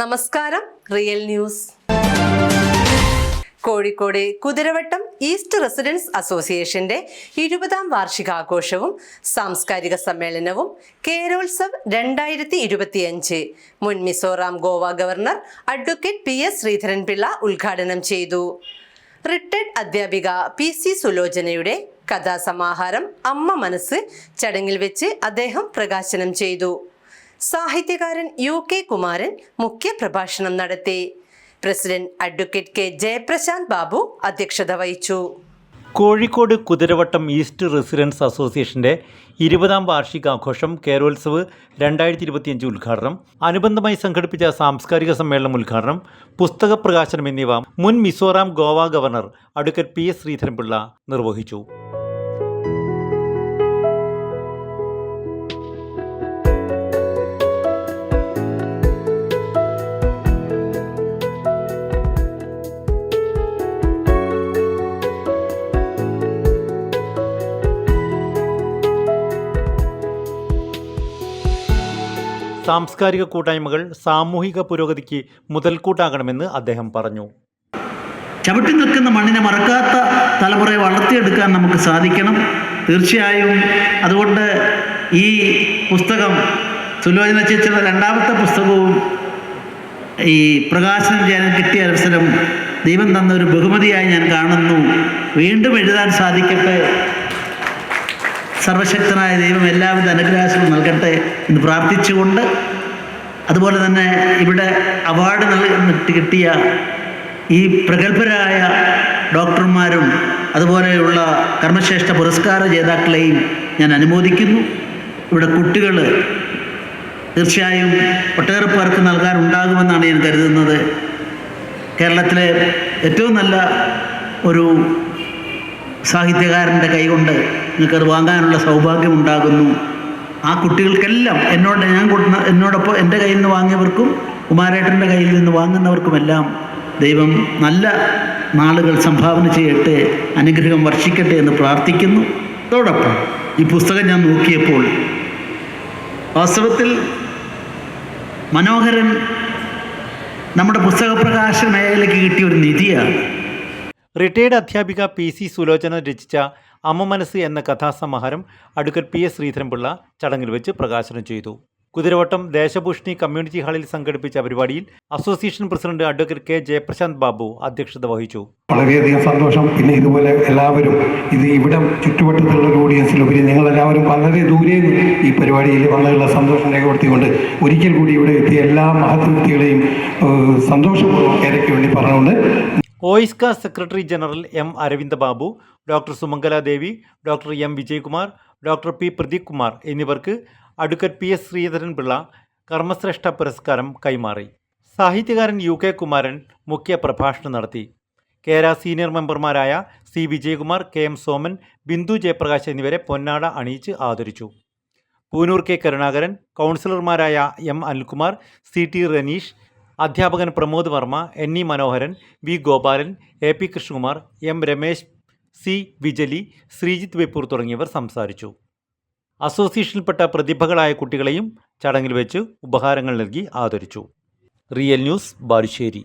നമസ്കാരം real news. Kozhikode Kuthiravattam east residence അസോസിയേഷന്റെ ഇരുപതാം വാർഷികാഘോഷവും സാംസ്കാരിക സമ്മേളനവും കേരോത്സവ് രണ്ടായിരത്തി ഇരുപത്തിയഞ്ച് മുൻ Mizoram Goa governor advocate P S Sreedharan Pillai ഉദ്ഘാടനം ചെയ്തു. റിട്ടയർഡ് അധ്യാപിക പി സി സുലോചനയുടെ കഥാസമാഹാരം അമ്മ മനസ്സ് ചടങ്ങിൽ വെച്ച് അദ്ദേഹം പ്രകാശനം ചെയ്തു. സാഹിത്യകാരൻ യു കെ കുമാരൻ മുഖ്യ പ്രഭാഷണം നടത്തി. President advocate K Jayaprasanth Babu അധ്യക്ഷത വഹിച്ചു. കോഴിക്കോട് കുതിരവട്ടം ഈസ്റ്റ് റെസിഡൻസ് അസോസിയേഷന്റെ ഇരുപതാം വാർഷികാഘോഷം കേരോത്സവ് രണ്ടായിരത്തി ഇരുപത്തിയഞ്ച് ഉദ്ഘാടനം അനുബന്ധമായി സംഘടിപ്പിച്ച സാംസ്കാരിക സമ്മേളനം ഉദ്ഘാടനം പുസ്തക പ്രകാശനം എന്നിവ മുൻ Mizoram Goa governor advocate P S Sreedharan Pillai നിർവഹിച്ചു. സാംസ്കാരിക കൂട്ടായ്മകൾ സാമൂഹിക പുരോഗതിക്ക് മുതൽക്കൂട്ടാകണമെന്ന് അദ്ദേഹം പറഞ്ഞു. ചവിട്ടി നിൽക്കുന്ന മണ്ണിനെ മറക്കാത്ത തലമുറയെ വളർത്തിയെടുക്കാൻ നമുക്ക് സാധിക്കണം. തീർച്ചയായും അതുകൊണ്ട് ഈ പുസ്തകം സുലോചന ചേച്ചിയുടെ രണ്ടാമത്തെ പുസ്തകവും ഈ പ്രകാശനം ചെയ്യാൻ കിട്ടിയ അവസരം ദൈവം തന്ന ഒരു ബഹുമതിയായി ഞാൻ കാണുന്നു. വീണ്ടും എഴുതാൻ സാധിക്കട്ടെ സർവശക്തനായ ദൈവം എല്ലാവിധ അനുഗ്രഹങ്ങളും നൽകട്ടെ എന്ന് പ്രാർത്ഥിച്ചുകൊണ്ട് അതുപോലെ തന്നെ ഇവിടെ അവാർഡ് നൽകി കിട്ടിയ ഈ പ്രഗത്ഭരായ ഡോക്ടർമാരും അതുപോലെയുള്ള കർമ്മശ്രേഷ്ഠ പുരസ്കാര ജേതാക്കളെയും ഞാൻ അനുമോദിക്കുന്നു. ഇവിടെ കുട്ടികൾ തീർച്ചയായും ഒട്ടേറെ പേർക്ക് നൽകാനുണ്ടാകുമെന്നാണ് ഞാൻ കരുതുന്നത്. കേരളത്തിലെ ഏറ്റവും നല്ല ഒരു സാഹിത്യകാരന്റെ കൈകൊണ്ട് നിങ്ങൾക്കത് വാങ്ങാനുള്ള സൗഭാഗ്യം ഉണ്ടാകുന്നു ആ കുട്ടികൾക്കെല്ലാം എന്നോട് ഞാൻ കൊടുക്കുന്ന എന്നോടൊപ്പം എന്റെ കയ്യിൽ നിന്ന് വാങ്ങിയവർക്കും കുമാരേട്ടന്റെ കയ്യിൽ നിന്ന് വാങ്ങുന്നവർക്കുമെല്ലാം ദൈവം നല്ല നാളുകൾ സംഭാവന ചെയ്യട്ടെ അനുഗ്രഹം വർഷിക്കട്ടെ എന്ന് പ്രാർത്ഥിക്കുന്നു. അതോടൊപ്പം ഈ പുസ്തകം ഞാൻ നോക്കിയപ്പോൾ വാസ്തവത്തിൽ മനോഹരൻ നമ്മുടെ പുസ്തക പ്രകാശന മേഖലയ്ക്ക് കിട്ടിയ ഒരു നിധിയാണ്. റിട്ടയേർഡ് അധ്യാപിക പി സി സുലോചന രചിച്ച അമ്മ മനസ്സ് എന്ന കഥാസമാഹാരം അഡ്വക്കറ്റ് പി എസ് ശ്രീധരൻപിള്ള ചടങ്ങിൽ വെച്ച് പ്രകാശനം ചെയ്തു. കുതിരവട്ടം ദേശഭൂഷണി കമ്മ്യൂണിറ്റി ഹാളിൽ സംഘടിപ്പിച്ച പരിപാടിയിൽ association president advocate K Jayaprasanth Babu അധ്യക്ഷത വഹിച്ചു. വളരെയധികം സന്തോഷം. പിന്നെ ഇതുപോലെ എല്ലാവരും ഇത് ഇവിടെ ചുറ്റുവട്ടത്തുള്ള ഒരു ഓഡിയൻസിലുപരി നിങ്ങളെല്ലാവരും വളരെ ദൂരെ ഈ പരിപാടിയിൽ വന്നുള്ള സന്തോഷം രേഖപ്പെടുത്തിക്കൊണ്ട് ഒരിക്കൽ കൂടി ഇവിടെ എത്തിയ എല്ലാ മഹത് വ്യക്തികളെയും സന്തോഷപൂർവം ഏരയ്ക്ക് വേണ്ടി പറഞ്ഞുകൊണ്ട് OISCA secretary general M Aravinda Babu doctor Sumangala Devi doctor M Vijayakumar doctor P Pradeep Kumar എന്നിവർക്ക് അഡ്വക്കേറ്റ് പി എസ് ശ്രീധരൻപിള്ള കർമ്മശ്രേഷ്ഠ പുരസ്കാരം കൈമാറി. സാഹിത്യകാരൻ യു കെ കുമാരൻ മുഖ്യ പ്രഭാഷണം നടത്തി. കേര സീനിയർ മെമ്പർമാരായ C Vijayakumar K M Soman Bindu Jayaprakash എന്നിവരെ പൊന്നാട അണിയിച്ച് ആദരിച്ചു. പൂനൂർ കെ കരുണാകരൻ കൗൺസിലർമാരായ M Anilkumar C T Raneesh അധ്യാപകൻ Pramod Varma N E Manoharan V Gopalan A P Krishnakumar M Ramesh C Vijili Sreejith Veppur തുടങ്ങിയവർ സംസാരിച്ചു. അസോസിയേഷനിൽപ്പെട്ട പ്രതിഭകളായ കുട്ടികളെയും ചടങ്ങിൽ വെച്ച് ഉപഹാരങ്ങൾ നൽകി ആദരിച്ചു. Real news Balussery.